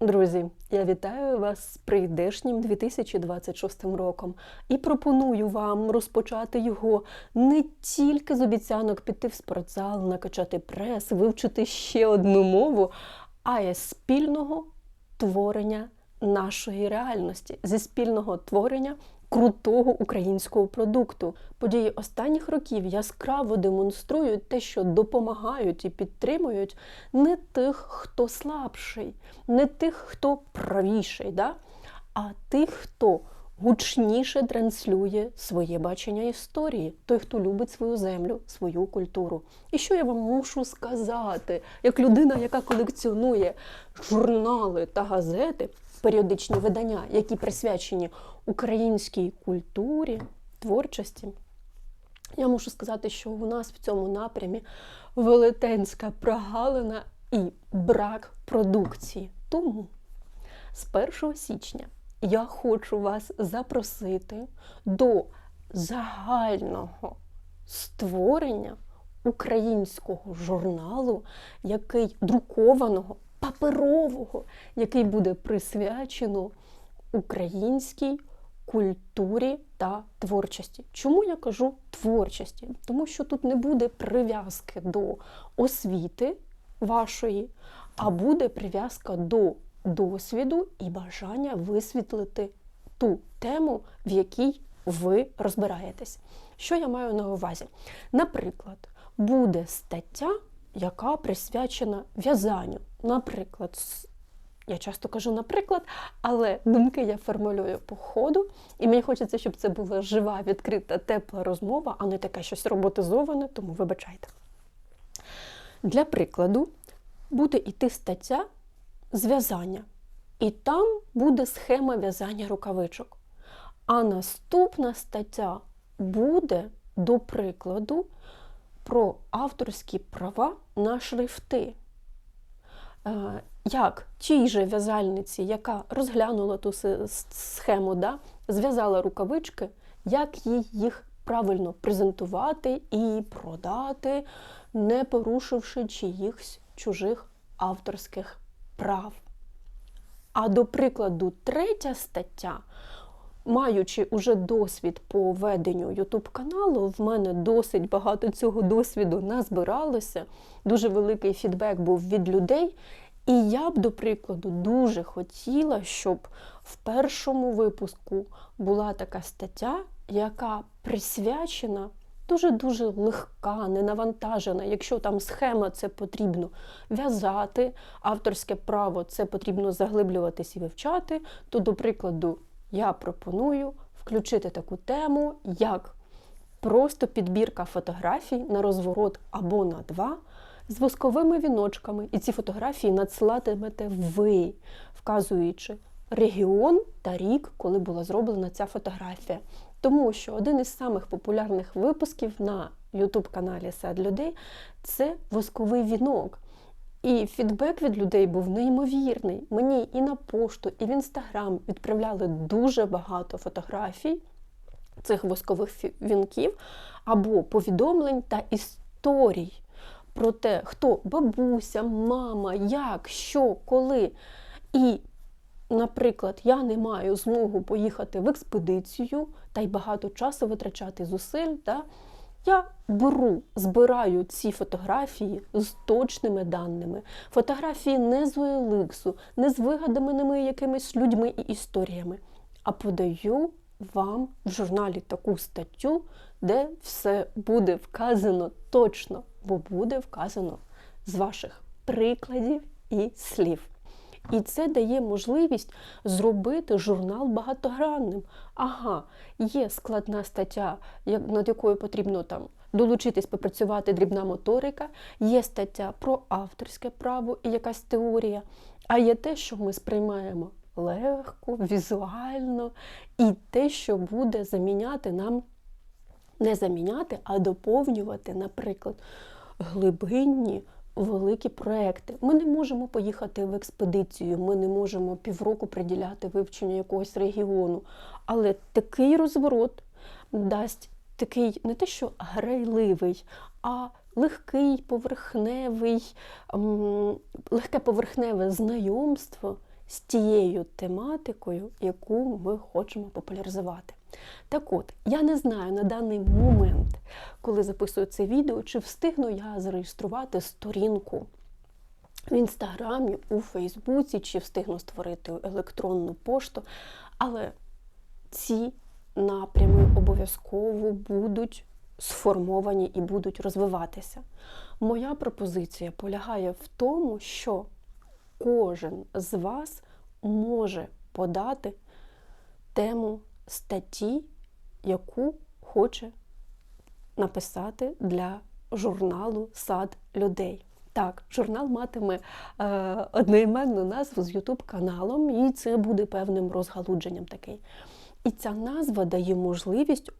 Друзі, я вітаю вас з прийдешнім 2026 роком і пропоную вам розпочати його не тільки з обіцянок піти в спортзал, накачати прес, вивчити ще одну мову, а й спільного творення нашої реальності, зі спільного творення крутого українського продукту. Події останніх років яскраво демонструють те, що допомагають і підтримують не тих, хто слабший, не тих, хто правіший, да? а тих, хто гучніше транслює своє бачення історії, той, хто любить свою землю, свою культуру. І що я вам мушу сказати, як людина, яка колекціонує журнали та газети, періодичні видання, які присвячені українській культурі, творчості. Я мушу сказати, що у нас в цьому напрямі велетенська прогалина і брак продукції. Тому з 1 січня я хочу вас запросити до загального створення українського журналу, який друкованого, паперового, який буде присвячено українській культурі та творчості. Чому я кажу творчості? Тому що тут не буде прив'язки до освіти вашої, а буде прив'язка до досвіду і бажання висвітлити ту тему, в якій ви розбираєтесь. Що я маю на увазі? Наприклад, буде стаття, яка присвячена в'язанню. Наприклад, я часто кажу наприклад, але думки я формулюю по ходу, і мені хочеться, щоб це була жива, відкрита, тепла розмова, а не таке щось роботизоване, тому вибачайте. Для прикладу, буде йти стаття зв'язання. І там буде схема в'язання рукавичок. А наступна стаття буде, до прикладу, про авторські права на шрифти. Як тій же в'язальниці, яка розглянула ту схему, да, зв'язала рукавички, як їй їх правильно презентувати і продати, не порушивши чиїхсь чужих авторських прав. А до прикладу, третя стаття, маючи уже досвід по веденню YouTube каналу, в мене досить багато цього досвіду назбиралося. Дуже великий фідбек був від людей. І я б, до прикладу, дуже хотіла, щоб в першому випуску була така стаття, яка присвячена дуже-дуже легка, ненавантажена. Якщо там схема це потрібно в'язати, авторське право це потрібно заглиблюватись і вивчати, то, до прикладу, я пропоную включити таку тему, як просто підбірка фотографій на розворот або на два з восковими віночками. І ці фотографії надсилатимете ви, вказуючи регіон та рік, коли була зроблена ця фотографія. Тому що один із самих популярних випусків на YouTube-каналі Сад людей це восковий вінок. І фідбек від людей був неймовірний. Мені і на пошту, і в інстаграм відправляли дуже багато фотографій цих воскових вінків або повідомлень та історій про те, хто бабуся, мама, як, що, коли. І, наприклад, я не маю змогу поїхати в експедицію та й багато часу витрачати зусиль. Та, я беру, збираю ці фотографії з точними даними. Фотографії не з OLX, не з вигаданими якимись людьми і історіями, а подаю вам в журналі таку статтю, де все буде вказано точно, бо буде вказано з ваших прикладів і слів. І це дає можливість зробити журнал багатогранним. Ага, є складна стаття, над якою потрібно там долучитись, попрацювати дрібна моторика, є стаття про авторське право і якась теорія, а є те, що ми сприймаємо легко, візуально, і те, що буде заміняти нам, не заміняти, а доповнювати, наприклад, глибинні великі проекти. Ми не можемо поїхати в експедицію, ми не можемо півроку приділяти вивченню якогось регіону. Але такий розворот дасть такий не те, що грайливий, а легкий, поверхневий, легке поверхневе знайомство з тією тематикою, яку ми хочемо популяризувати. Так от, я не знаю на даний момент, коли записую це відео, чи встигну я зареєструвати сторінку в інстаграмі, у Фейсбуці, чи встигну створити електронну пошту. Але ці напрями обов'язково будуть сформовані і будуть розвиватися. Моя пропозиція полягає в тому, що кожен з вас може подати тему статті, яку хоче написати для журналу Сад людей. Так, журнал матиме е, одноіменну назву з Ютуб каналом, і це буде певним розгалудженням такий. І ця назва дає можливість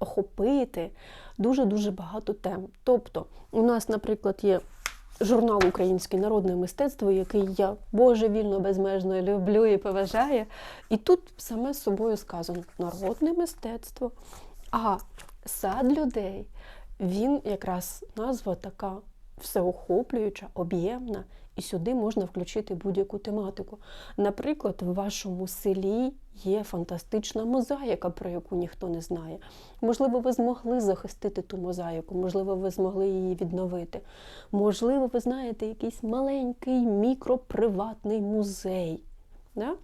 охопити дуже-дуже багато тем. Тобто, у нас, наприклад, є журнал Українське народне мистецтво, який я божевільно безмежно люблю і поважаю. І тут саме з собою сказано народне мистецтво. А сад людей, він якраз назва така всеохоплююча, об'ємна, і сюди можна включити будь-яку тематику. Наприклад, в вашому селі є фантастична мозаїка, про яку ніхто не знає. Можливо, ви змогли захистити ту мозаїку, можливо, ви змогли її відновити. Можливо, ви знаєте якийсь маленький мікроприватний музей. Да?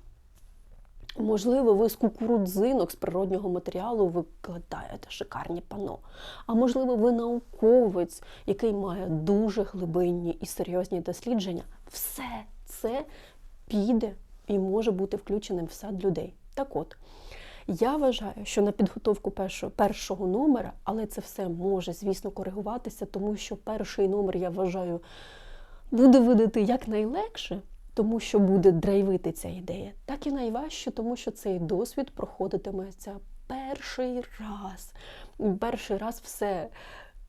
Можливо, ви з кукурудзинок з природнього матеріалу викладаєте шикарні пано. А можливо, ви науковець, який має дуже глибинні і серйозні дослідження. Все це піде і може бути включеним в сад людей. Так от, я вважаю, що на підготовку першого, першого номера, але це все може, звісно, коригуватися, тому що перший номер, я вважаю, буде видати якнайлегше, тому що буде драйвити ця ідея, так і найважче, тому що цей досвід проходитиметься перший раз. Перший раз все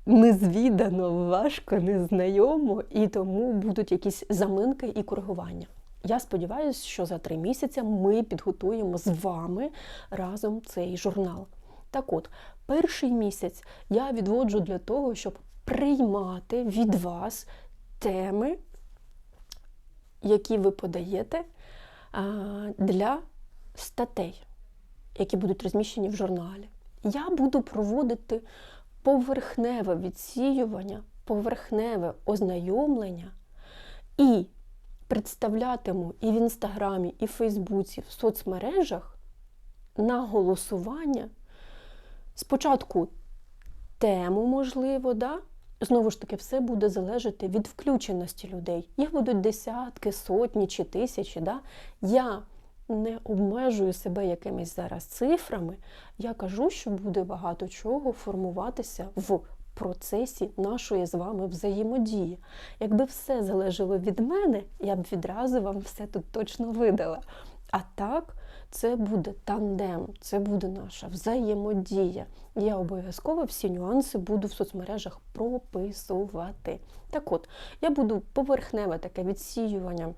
незвідано, важко, незнайомо, і тому будуть якісь заминки і коригування. Я сподіваюся, що за три місяці ми підготуємо з вами разом цей журнал. Так от, перший місяць я відводжу для того, щоб приймати від вас теми, які ви подаєте для статей, які будуть розміщені в журналі. Я буду проводити поверхневе відсіювання, поверхневе ознайомлення і представлятиму і в інстаграмі, і в Фейсбуці, в соцмережах на голосування. Спочатку тему, можливо, да? Знову ж таки, все буде залежати від включеності людей. Їх будуть десятки, сотні чи тисячі. Да? Я не обмежую себе якимись зараз цифрами. Я кажу, що буде багато чого формуватися в процесі нашої з вами взаємодії. Якби все залежало від мене, я б відразу вам все тут точно видала. А так, це буде тандем, це буде наша взаємодія. Я обов'язково всі нюанси буду в соцмережах прописувати. Так от, я буду поверхневе таке відсіювання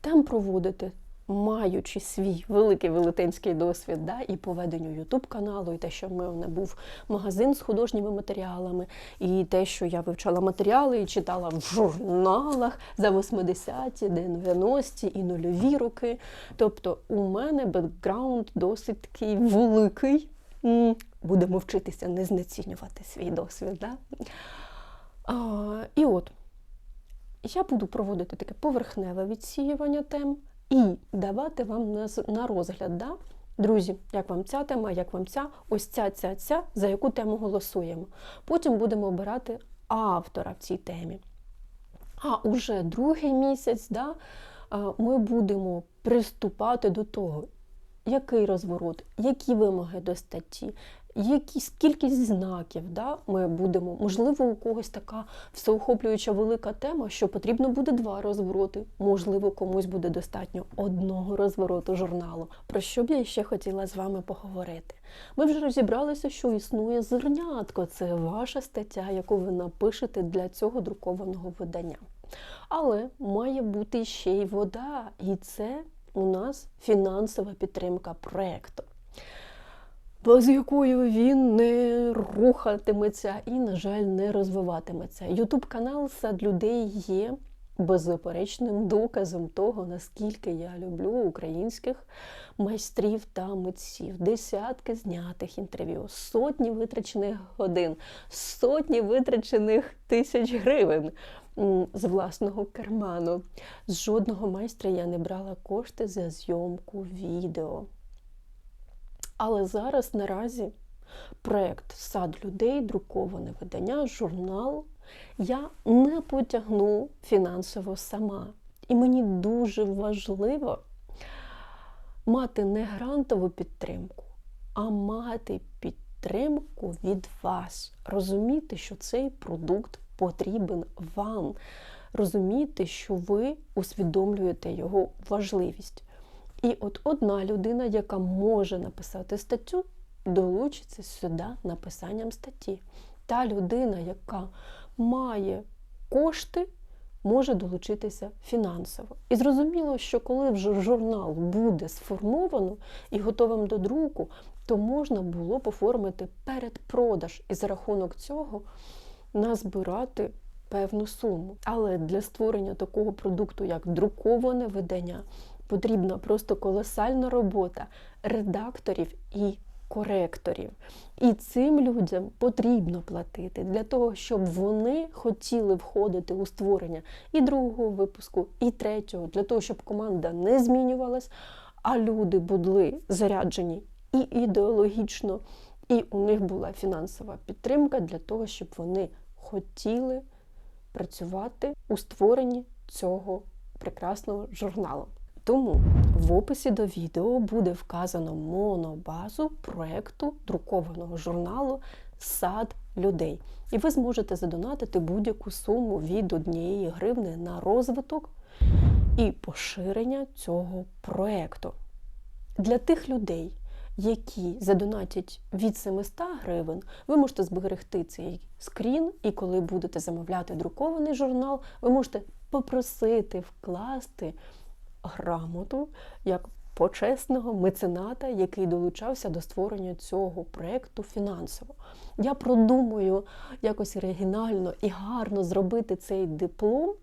там проводити маючи свій великий велетенський досвід да, і по веденню Ютуб каналу, і те, що в мене був магазин з художніми матеріалами, і те, що я вивчала матеріали і читала в журналах за 80-ті, 90-ті і нульові роки. Тобто у мене бекграунд досить такий великий. Будемо вчитися не знецінювати свій досвід. Да? А, І от я буду проводити таке поверхневе відсіювання тем і давати вам на розгляд. Да? Друзі, як вам ця тема, як вам ця, ось ця, ця, ця, за яку тему голосуємо. Потім будемо обирати автора в цій темі. А уже другий місяць да, ми будемо приступати до того, який розворот, які вимоги до статті, якісь кількість знаків да, ми будемо. Можливо, у когось така всеохоплююча велика тема, що потрібно буде два розвороти. Можливо, комусь буде достатньо одного розвороту журналу. Про що б я ще хотіла з вами поговорити? Ми вже розібралися, що існує зернятко. Це ваша стаття, яку ви напишете для цього друкованого видання. Але має бути ще й вода, і це у нас фінансова підтримка проєкту без якою він не рухатиметься і, на жаль, не розвиватиметься. Ютуб канал сад людей є беззаперечним доказом того, наскільки я люблю українських майстрів та митців. Десятки знятих інтерв'ю, сотні витрачених годин, сотні витрачених тисяч гривень з власного карману. З жодного майстра я не брала кошти за зйомку відео. Але зараз наразі проект Сад людей, друковане видання, журнал я не потягну фінансово сама. І мені дуже важливо мати не грантову підтримку, а мати підтримку від вас. Розуміти, що цей продукт потрібен вам. Розуміти, що ви усвідомлюєте його важливість. І от одна людина, яка може написати статтю, долучиться сюди написанням статті. Та людина, яка має кошти, може долучитися фінансово. І зрозуміло, що коли вже журнал буде сформовано і готовим до друку, то можна було б оформити передпродаж і за рахунок цього назбирати певну суму. Але для створення такого продукту, як друковане видання, потрібна просто колосальна робота редакторів і коректорів. І цим людям потрібно платити для того, щоб вони хотіли входити у створення і другого випуску, і третього, для того, щоб команда не змінювалась, а люди були заряджені і ідеологічно, і у них була фінансова підтримка для того, щоб вони хотіли працювати у створенні цього прекрасного журналу. Тому в описі до відео буде вказано монобазу проекту друкованого журналу Сад людей. І ви зможете задонатити будь-яку суму від однієї гривни на розвиток і поширення цього проекту. Для тих людей, які задонатять від 700 гривень, ви можете зберегти цей скрін, і коли будете замовляти друкований журнал, ви можете попросити вкласти грамоту як почесного мецената, який долучався до створення цього проєкту фінансово. Я продумую якось оригінально і гарно зробити цей диплом.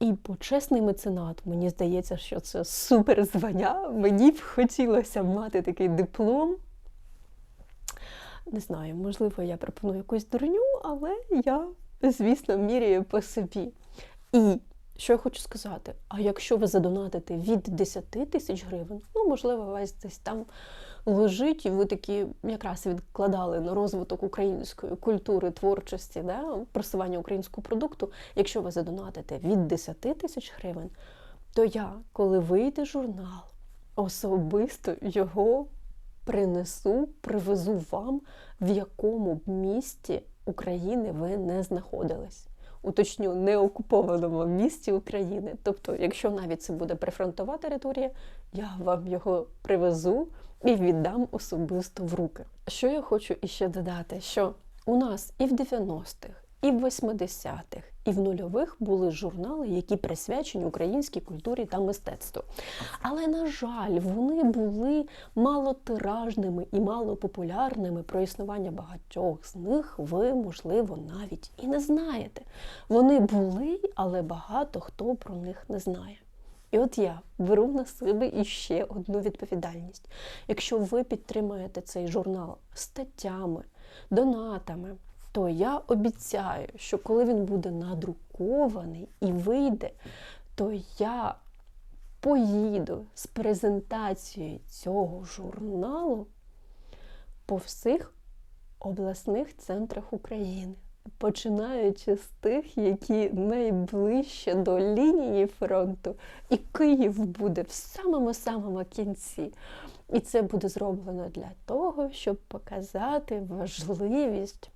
І почесний меценат, мені здається, що це супер звання. Мені б хотілося мати такий диплом. Не знаю, можливо, я пропоную якусь дурню, але я, звісно, міряю по собі. І що я хочу сказати? А якщо ви задонатите від 10 тисяч гривень, ну, можливо, вас десь там лежить, і ви такі якраз відкладали на розвиток української культури, творчості, да, просування українського продукту. Якщо ви задонатите від 10 тисяч гривень, то я, коли вийде журнал, особисто його принесу, привезу вам, в якому б місті України ви не знаходились уточню, неокупованому місті України. Тобто, якщо навіть це буде прифронтова територія, я вам його привезу і віддам особисто в руки. Що я хочу іще додати, що у нас і в 90-х, і в 80-х, і в нульових були журнали, які присвячені українській культурі та мистецтву. Але, на жаль, вони були малотиражними і малопопулярними. Про існування багатьох з них ви, можливо, навіть і не знаєте. Вони були, але багато хто про них не знає. І от я беру на себе іще одну відповідальність. Якщо ви підтримуєте цей журнал статтями, донатами, то я обіцяю, що коли він буде надрукований і вийде, то я поїду з презентацією цього журналу по всіх обласних центрах України. Починаючи з тих, які найближче до лінії фронту, і Київ буде в самому-самому кінці. І це буде зроблено для того, щоб показати важливість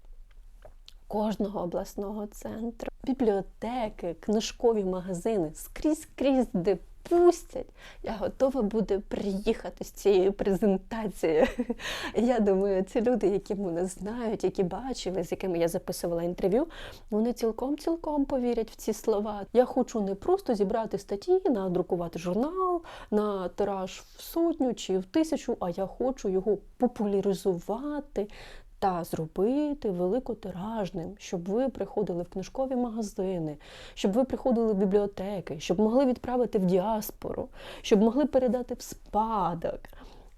кожного обласного центру, бібліотеки, книжкові магазини скрізь крізь де пустять. Я готова буду приїхати з цією презентацією. Я думаю, ці люди, які мене знають, які бачили, з якими я записувала інтерв'ю, вони цілком-цілком повірять в ці слова. Я хочу не просто зібрати статті, надрукувати журнал на тираж в сотню чи в тисячу, а я хочу його популяризувати та зробити великотиражним, щоб ви приходили в книжкові магазини, щоб ви приходили в бібліотеки, щоб могли відправити в діаспору, щоб могли передати в спадок,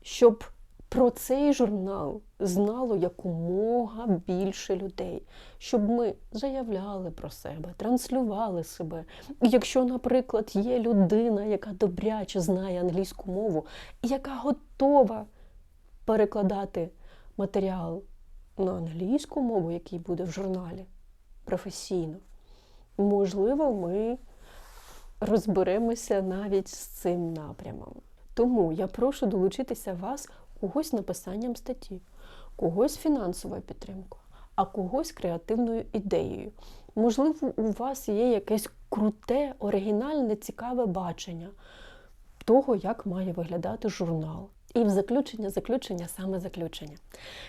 щоб про цей журнал знало якомога більше людей, щоб ми заявляли про себе, транслювали себе. І якщо, наприклад, є людина, яка добряче знає англійську мову, і яка готова перекладати матеріал на англійську мову, який буде в журналі професійно, можливо, ми розберемося навіть з цим напрямом. Тому я прошу долучитися вас когось написанням статті, когось фінансовою підтримкою, а когось креативною ідеєю. Можливо, у вас є якесь круте, оригінальне, цікаве бачення того, як має виглядати журнал. І в заключення, заключення, саме заключення.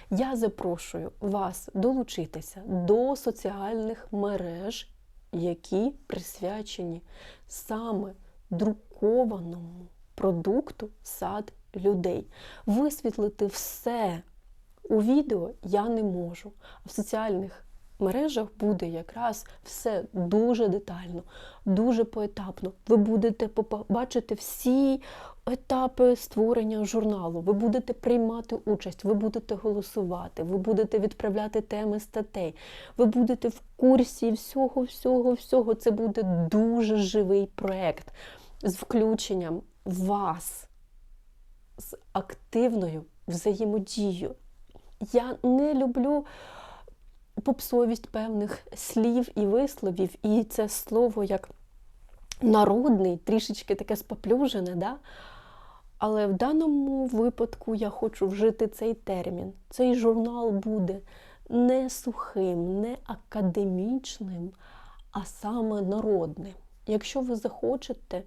Я запрошую вас долучитися до соціальних мереж, які присвячені саме друкованому продукту сад людей. Висвітлити все у відео я не можу. В соціальних мережах буде якраз все дуже детально, дуже поетапно. Ви будете бачити всі етапи створення журналу, ви будете приймати участь, ви будете голосувати, ви будете відправляти теми статей, ви будете в курсі всього, всього, всього. Це буде дуже живий проєкт з включенням вас з активною взаємодією. Я не люблю попсовість певних слів і висловів, і це слово як народний, трішечки таке споплюжене. Да? Але в даному випадку я хочу вжити цей термін. Цей журнал буде не сухим, не академічним, а саме народним. Якщо ви захочете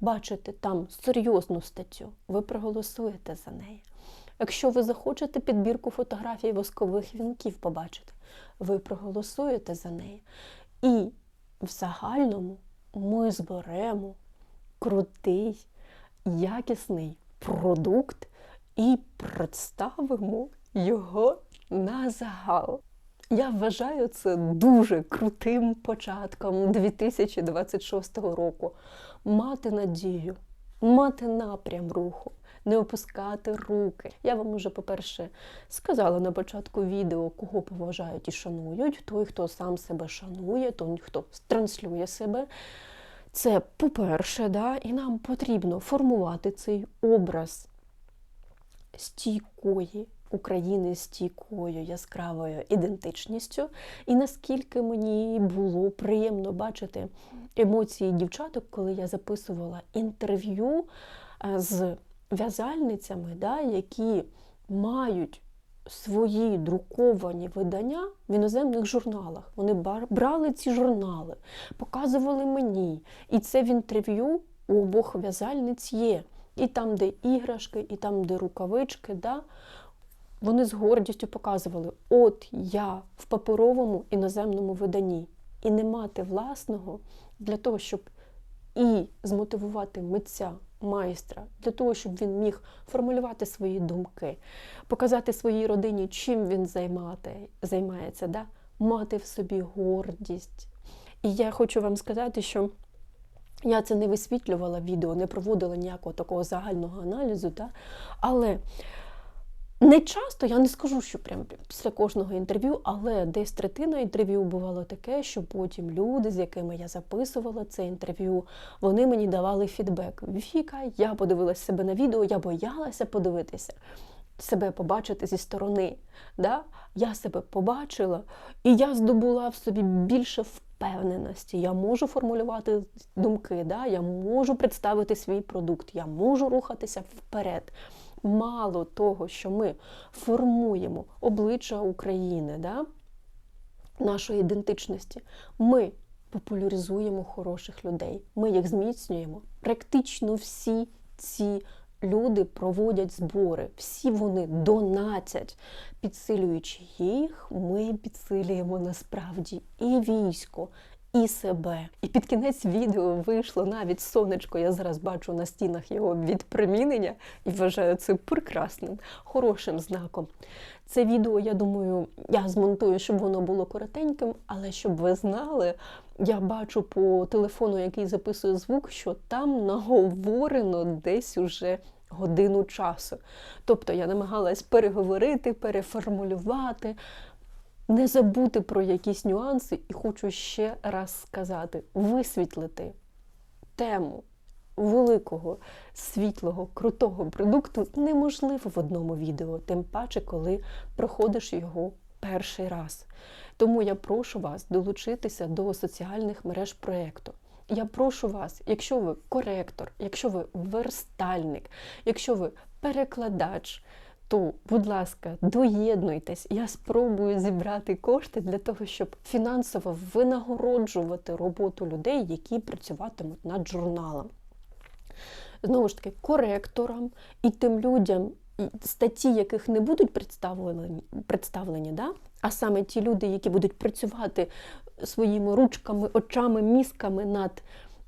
бачите там серйозну статтю, ви проголосуєте за неї. Якщо ви захочете підбірку фотографій воскових вінків побачити, ви проголосуєте за неї. І в загальному ми зберемо крутий, якісний продукт і представимо його на загал. Я вважаю це дуже крутим початком 2026 року. Мати надію, мати напрям руху, не опускати руки. Я вам уже, по-перше, сказала на початку відео, кого поважають і шанують. Той, хто сам себе шанує, той, хто транслює себе. Це по-перше, да, і нам потрібно формувати цей образ стійкої. України з стійкою яскравою ідентичністю, і наскільки мені було приємно бачити емоції дівчаток, коли я записувала інтерв'ю е, з в'язальницями, да, які мають свої друковані видання в іноземних журналах. Вони брали ці журнали, показували мені. І це в інтерв'ю у обох в'язальниць є. І там, де іграшки, і там, де рукавички. Да, вони з гордістю показували, от я в паперовому іноземному виданні, і не мати власного для того, щоб і змотивувати митця, майстра, для того, щоб він міг формулювати свої думки, показати своїй родині, чим він займати, займається, да? мати в собі гордість. І я хочу вам сказати, що я це не висвітлювала відео, не проводила ніякого такого загального аналізу, да? але не часто, я не скажу, що прям після кожного інтерв'ю, але десь третина інтерв'ю бувало таке, що потім люди, з якими я записувала це інтерв'ю, вони мені давали фідбек. Віка, я подивилася себе на відео, я боялася подивитися, себе побачити зі сторони. Да? Я себе побачила, і я здобула в собі більше впевненості. Я можу формулювати думки, да? я можу представити свій продукт, я можу рухатися вперед мало того, що ми формуємо обличчя України, да, нашої ідентичності, ми популяризуємо хороших людей, ми їх зміцнюємо. Практично всі ці люди проводять збори, всі вони донатять. Підсилюючи їх, ми підсилюємо насправді і військо, і себе. І під кінець відео вийшло навіть сонечко. Я зараз бачу на стінах його відпромінення і вважаю це прекрасним, хорошим знаком. Це відео, я думаю, я змонтую, щоб воно було коротеньким, але щоб ви знали, я бачу по телефону, який записує звук, що там наговорено десь уже годину часу. Тобто я намагалась переговорити, переформулювати, не забути про якісь нюанси, і хочу ще раз сказати: висвітлити тему великого, світлого, крутого продукту неможливо в одному відео, тим паче, коли проходиш його перший раз. Тому я прошу вас долучитися до соціальних мереж проєкту. Я прошу вас, якщо ви коректор, якщо ви верстальник, якщо ви перекладач, то, будь ласка, доєднуйтесь. Я спробую зібрати кошти для того, щоб фінансово винагороджувати роботу людей, які працюватимуть над журналом. Знову ж таки, коректорам і тим людям, статті, яких не будуть представлені, представлені да? а саме ті люди, які будуть працювати своїми ручками, очами, мізками над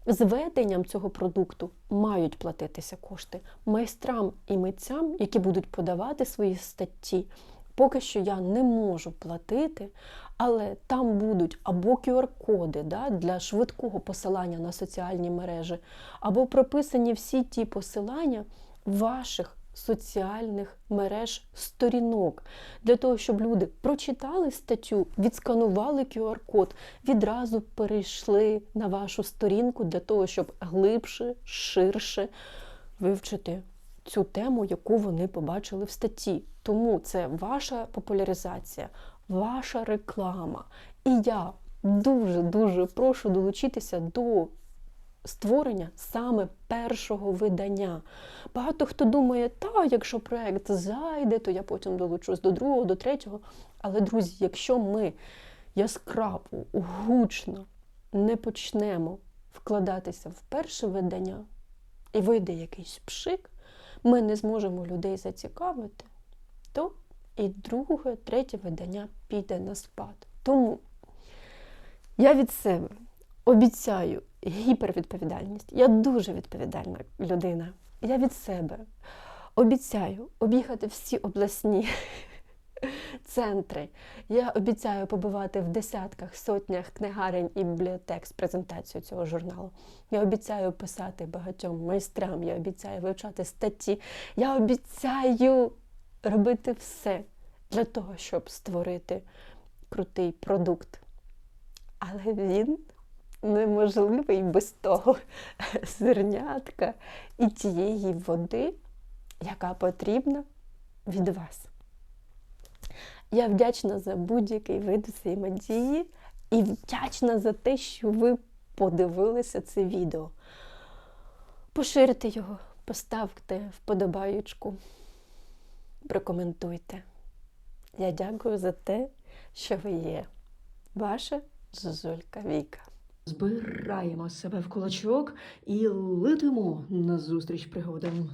зведенням цього продукту, мають платитися кошти. Майстрам і митцям, які будуть подавати свої статті, поки що я не можу платити, але там будуть або QR-коди да, для швидкого посилання на соціальні мережі, або прописані всі ті посилання ваших соціальних мереж сторінок, для того, щоб люди прочитали статтю, відсканували QR-код, відразу перейшли на вашу сторінку для того, щоб глибше, ширше вивчити цю тему, яку вони побачили в статті. Тому це ваша популяризація, ваша реклама. І я дуже-дуже прошу долучитися до створення саме першого видання. Багато хто думає, та, якщо проект зайде, то я потім долучусь до другого, до третього. Але, друзі, якщо ми яскраво, гучно не почнемо вкладатися в перше видання, і вийде якийсь пшик, ми не зможемо людей зацікавити, то і друге, третє видання піде на спад. Тому я від себе обіцяю гіпервідповідальність. Я дуже відповідальна людина. Я від себе обіцяю об'їхати всі обласні центри. Я обіцяю побувати в десятках, сотнях книгарень і бібліотек з презентацією цього журналу. Я обіцяю писати багатьом майстрам, я обіцяю вивчати статті. Я обіцяю робити все для того, щоб створити крутий продукт. Але він неможливий без того зернятка і тієї води, яка потрібна від вас. Я вдячна за будь-який вид взаємодії і вдячна за те, що ви подивилися це відео. Поширте його, поставте вподобаючку, прокоментуйте. Я дякую за те, що ви є. Ваша Зозулька Віка. Збираємо себе в кулачок і летимо назустріч пригодам.